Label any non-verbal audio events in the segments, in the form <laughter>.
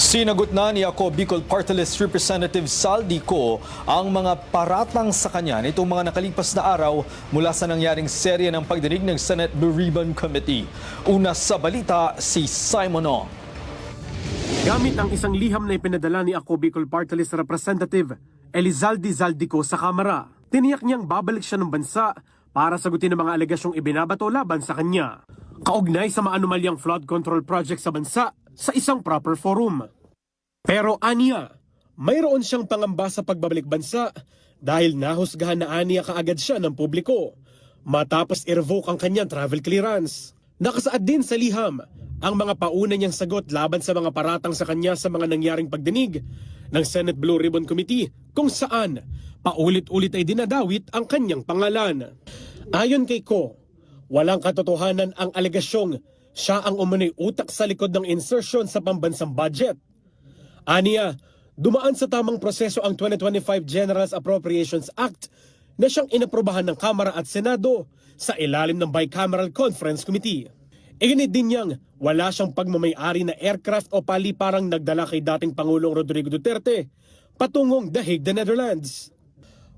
Sinagot na ni ako Bicol Party List Representative Saldi Ko ang mga paratang sa kanya nitong mga nakalipas na araw mula sa nangyaring serye ng pagdinig ng Senate Blue Ribbon Committee. Una sa balita, si Simon O. Gamit ang isang liham na ipinadala ni ako Bicol Party List Representative Elizalde Zaldico sa Kamara, tiniyak niyang babalik siya ng bansa para sagutin ang mga alegasyong ibinabato laban sa kanya. Kaugnay sa maanumalyang flood control project sa bansa sa isang proper forum. Pero aniya, mayroon siyang pangamba sa pagbabalik bansa dahil nahusgahan na aniya kaagad siya ng publiko matapos i-revoke ang kanyang travel clearance. Nakasaad din sa liham ang mga pauna niyang sagot laban sa mga paratang sa kanya sa mga nangyaring pagdinig ng Senate Blue Ribbon Committee kung saan paulit-ulit ay dinadawit ang kanyang pangalan. Ayon kay Ko, walang katotohanan ang alegasyong siya ang umunoy utak sa likod ng insertion sa pambansang budget. Aniya, dumaan sa tamang proseso ang 2025 General's Appropriations Act na siyang inaprobahan ng Kamara at Senado sa ilalim ng Bicameral Conference Committee. Iginit din niyang wala siyang pagmamayari na aircraft o paliparang nagdala kay dating Pangulong Rodrigo Duterte patungong The Hague, the Netherlands.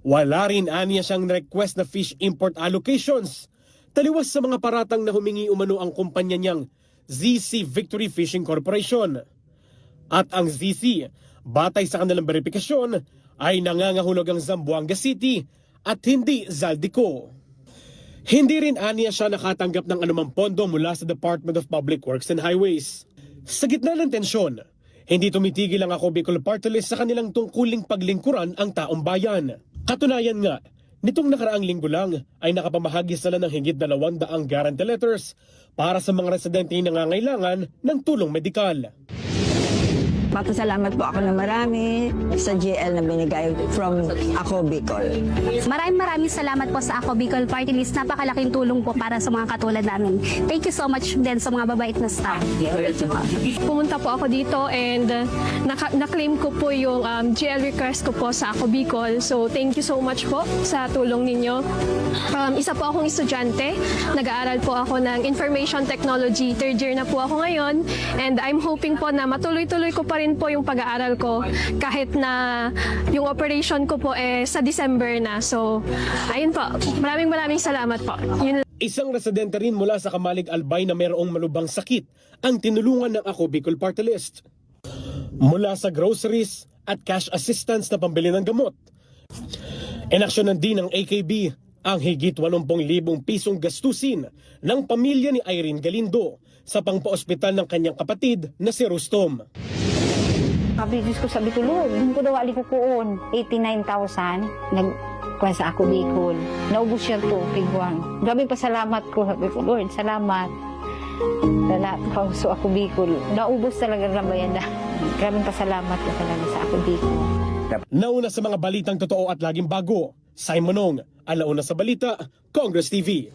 Wala rin aniya siyang request na fish import allocations taliwas sa mga paratang na humingi umano ang kumpanya niyang ZC Victory Fishing Corporation. At ang ZC, batay sa kanilang verifikasyon, ay nangangahulog ang Zamboanga City at hindi Zaldico. Hindi rin aniya siya nakatanggap ng anumang pondo mula sa Department of Public Works and Highways. Sa gitna ng tensyon, hindi tumitigil ang ako Bicol Party sa kanilang tungkuling paglingkuran ang taong bayan. Katunayan nga, nitong nakaraang linggo lang ay nakapamahagi sila ng higit dalawang daang guarantee letters para sa mga residente na nangangailangan ng tulong medikal. Papasalamat po ako ng marami sa GL na binigay from Ako Bicol. Maraming maraming salamat po sa Ako Bicol Party List. Napakalaking tulong po para sa mga katulad namin. Thank you so much din sa mga babait na staff. Pumunta po ako dito and uh, naka- na-claim ko po yung um, GL request ko po sa Ako Bicol. So thank you so much po sa tulong ninyo. Um, isa po akong estudyante. Nag-aaral po ako ng Information Technology. Third year na po ako ngayon. And I'm hoping po na matuloy-tuloy ko pa rin po yung pag-aaral ko kahit na yung operation ko po eh sa December na. So ayun po. Maraming maraming salamat po. Yun Isang residente rin mula sa Kamalig Albay na mayroong malubang sakit ang tinulungan ng Ako Bicol Party List. Mula sa groceries at cash assistance na pambili ng gamot. Inaksyonan din ng AKB ang higit 80,000 pisong gastusin ng pamilya ni Irene Galindo sa pangpaospital ng kanyang kapatid na si Rustom. Kabigis ko sabi ko, Lord, hindi ko daw ali ko kuon. 89,000. Nag kuwan sa ako Bicol. Naubos siya to, pigwang. Grabe pasalamat ko. Sabi ko, Lord, salamat. Lala, pauso ako Bicol. Naubos talaga ng bayanda. <laughs> Grabe pasalamat ko talaga sa ako Bicol. Nauna sa mga balitang totoo at laging bago, Simon Ong, alauna sa balita, Congress TV.